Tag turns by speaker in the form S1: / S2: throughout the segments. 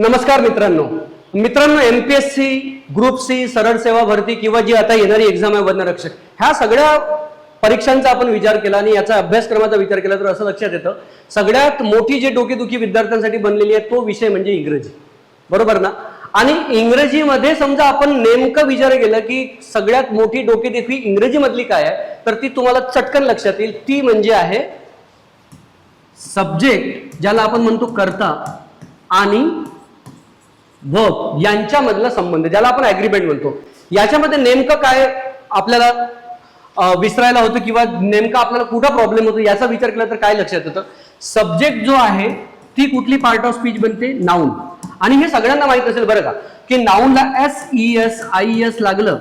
S1: नमस्कार मित्रांनो. मित्रांनो एमपीएससी ग्रुप सी सरळ सेवा भरती किंवा जी आता येणारी एक्झाम आहे वनरक्षक ह्या सगळ्या परीक्षांचा आपण विचार केला आणि याचा अभ्यासक्रमाचा विचार केला तर असं लक्षात येतं. सगळ्यात मोठी जी डोकेदुखी विद्यार्थ्यांसाठी बनलेली आहे तो विषय म्हणजे इंग्रजी. बरोबर ना? आणि इंग्रजीमध्ये समजा आपण नेमकं विचार केला की सगळ्यात मोठी डोकेदुखी इंग्रजीमधली काय आहे तर ती तुम्हाला चटकन लक्षात येईल. ती म्हणजे आहे सब्जेक्ट ज्याला आपण म्हणतो करता आणि वर्ब यांच्यामधला संबंध ज्याला आपण ऍग्रीमेंट म्हणतो. याच्यामध्ये नेमकं काय आपल्याला विसरायला होतं किंवा नेमकं आपल्याला कुठं प्रॉब्लेम होतो याचा विचार केला तर काय लक्षात येतं? सब्जेक्ट जो आहे ती कुठली पार्ट ऑफ स्पीच बनते? नाऊन आणि हे सगळ्यांना माहीत असेल बरं का की नाऊनला S E S I S लागलं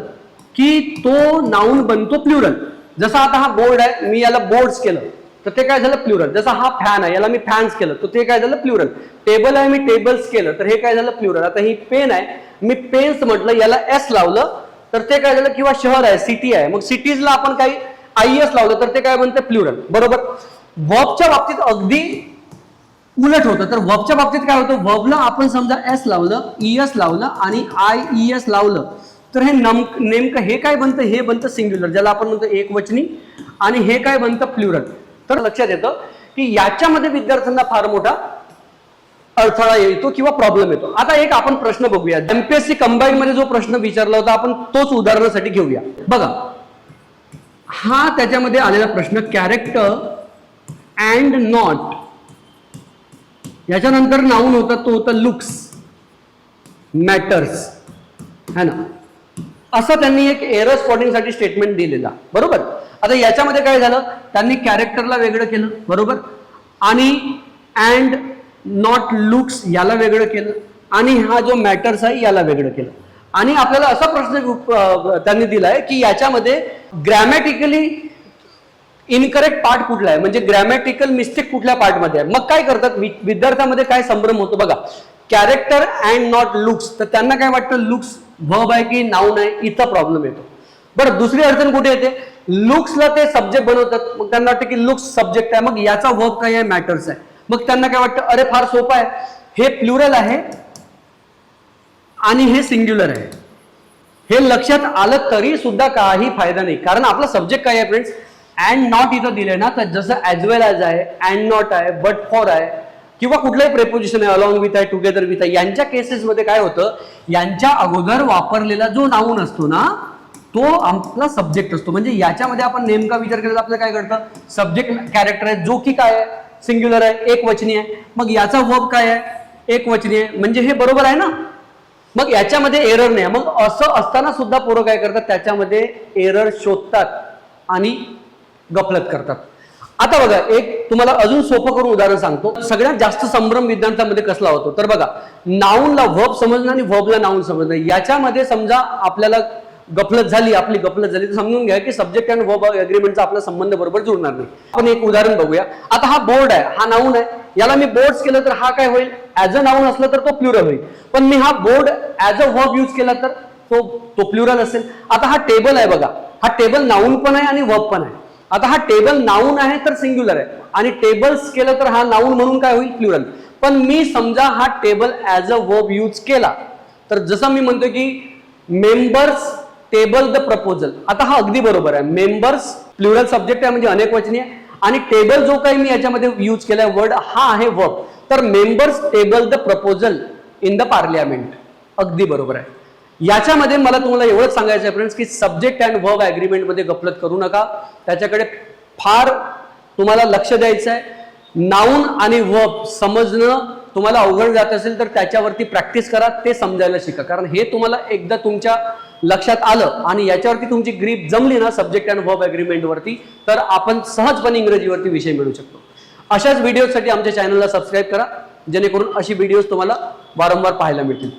S1: की तो नाऊन बनतो प्लुरल जसा आता हा बोर्ड आहे मी याला बोर्ड्स केलं. तर ते काय झालं? प्लुरल. जसा हा फॅन आहे याला मी फॅन्स केलं तर ते काय झालं? प्लुरल. टेबल आहे मी टेबल्स केलं तर हे काय झालं? प्लुरल. आता ही पेन आहे मी पेन्स म्हटलं याला एस लावलं तर ते काय झालं? किंवा शहर आहे सिटी आहे. मग सिटीजला आपण काही आय एस लावलं तर ते काय म्हणते? प्लुरल. बरोबर? वर्बच्या बाबतीत अगदी उलट होतं. तर वर्बच्या बाबतीत काय होतं? वर्बला आपण समजा एस लावलं ई एस लावलं आणि आय ई एस लावलं तर हे नम नेमकं हे काय बनतं? हे बनतं सिंग्युलर ज्याला आपण म्हणतो एकवचनी आणि हे काय बनतं? प्लुरल तर लक्षात येतं की याच्यामध्ये विद्यार्थ्यांना फार मोठा अडथळा येतो किंवा प्रॉब्लेम येतो. आता एक आपण प्रश्न बघूया. एमपीएससी कंबाईन मध्ये जो प्रश्न विचारला होता आपण तोच उदाहरणासाठी घेऊया. बघा. हा त्याच्यामध्ये आलेला प्रश्न कॅरेक्टर अँड नॉट याच्यानंतर नाऊन होता तो होता लुक्स मॅटर्स है ना? असं त्यांनी एक एरर स्पॉटिंगसाठी स्टेटमेंट दिलेला. बरोबर? आता याच्यामध्ये काय झालं? त्यांनी कॅरेक्टरला वेगळं केलं बरोबर? आणि अँड नॉट लुक्स याला वेगळं केलं. आणि हा जो मॅटर्स आहे याला वेगळं केलं. आणि आपल्याला असा प्रश्न त्यांनी दिलाय की याच्यामध्ये ग्रॅमॅटिकली इनकरेक्ट पार्ट कुठला आहे? म्हणजे ग्रॅमॅटिकल मिस्टेक कुठल्या पार्टमध्ये आहे? मग काय करतात? विद्यार्थ्यामध्ये काय संभ्रम होतो? बघा कॅरेक्टर अँड नॉट लुक्स तर त्यांना काय वाटतं? लुक्स भब आहे की नाऊन आहे? इथं प्रॉब्लेम येतो. बरं दुसरी अडचण कुठे येते? लुक्सला ते सब्जेक्ट बनवतात. मग त्यांना वाटतं की लुक्स सब्जेक्ट आहे. मग याचा वर्ब काय आहे? मॅटर्स आहे. मग त्यांना काय वाटतं? अरे फार सोपं आहे. हे प्लुरल आहे आणि हे सिंग्युलर आहे. हे लक्षात आलं तरी सुद्धा काही फायदा नाही. कारण आपला सब्जेक्ट काय आहे फ्रेंड्स अँड नॉट इथं दिलंय ना तर जसं ॲज वेल ॲज आहे अँड नॉट आहे बट फॉर आहे किंवा कुठलंही प्रेपोजिशन आहे अलॉंग विथ आहे टुगेदर विथ आहे यांच्या केसेसमध्ये काय होतं? यांच्या अगोदर वापरलेला जो नाऊन असतो ना तो आपला सब्जेक्ट असतो. म्हणजे याच्यामध्ये आपण नेमका विचार केला आपलं आपल्याला काय कळतं सब्जेक्ट कॅरेक्टर आहे जो की काय आहे? सिंग्युलर आहे एक वचनी आहे. मग याचा वर्ब काय आहे? एक वचनी आहे. म्हणजे हे बरोबर आहे ना? मग याच्यामध्ये एरर नाही. मग असं असताना सुद्धा पोरं काय करतात? त्याच्यामध्ये एरर शोधतात आणि गफलत करतात. आता बघा एक तुम्हाला अजून सोपं करून उदाहरण सांगतो. सगळ्यात जास्त संभ्रम विद्यार्थ्यांमध्ये कसला होतो? तर बघा नाऊनला व्हब समजणं आणि व्हबला नाऊन समजणं. याच्यामध्ये समजा आपल्याला गफलत झाली आपली गफलत झाली तर समजून घ्या की सब्जेक्ट अँड वर्ब अग्रीमेंटचा आपला संबंध बरोबर जुळणार नाही. आपण एक उदाहरण बघूया. आता हा बोर्ड आहे हा नाऊन आहे. याला मी बोर्ड केलं तर हा काय होईल? ऍज अ नाऊन असलं तर तो प्लुरल होईल. पण मी हा board as a verb use केला तर तो तो प्लुरल असेल. आता हा टेबल आहे बघा. हा टेबल नाऊन पण आहे आणि वर्ब पण आहे. आता हा टेबल नाऊन आहे तर सिंग्युलर आहे. आणि टेबल्स केलं तर हा नाऊन म्हणून काय होईल? प्लुरल पण मी समजा हा table as a verb use केला तर जसं मी म्हणतो की मेंबर्स टेबल द प्रपोजल आता हा अगदी बरोबर आहे. मेंबर्स प्लुरल सब्जेक्ट आहे म्हणजे अनेक वचनी आहे आणि टेबल जो काही मी याच्यामध्ये यूज केलाय वर्ड हा आहे वर्क तर members table the proposal in the parliament अगदी बरोबर आहे. याच्यामध्ये मला तुम्हाला एवढंच सांगायचं आहे फ्रेंड्स की सब्जेक्ट अँड वर्क ॲग्रीमेंटमध्ये गफलत करू नका. त्याच्याकडे फार तुम्हाला लक्ष द्यायचं आहे नाऊन आणि वर्ब समजणं तुम्हाला अवघड जात असेल तर त्याच्यावरती प्रॅक्टिस करा ते समजायला शिका. कारण हे तुम्हाला एकदा तुमच्या लक्षात आलं आणि याच्यावरती तुमची ग्रीप जमली ना सब्जेक्ट अँड वर्ब वरती तर आपण सहजपणे इंग्रजीवरती विषय मिळू शकतो. अशाच व्हिडिओसाठी आमच्या चॅनलला सबस्क्राईब करा जेणेकरून अशी व्हिडिओज तुम्हाला वारंवार पाहायला मिळतील.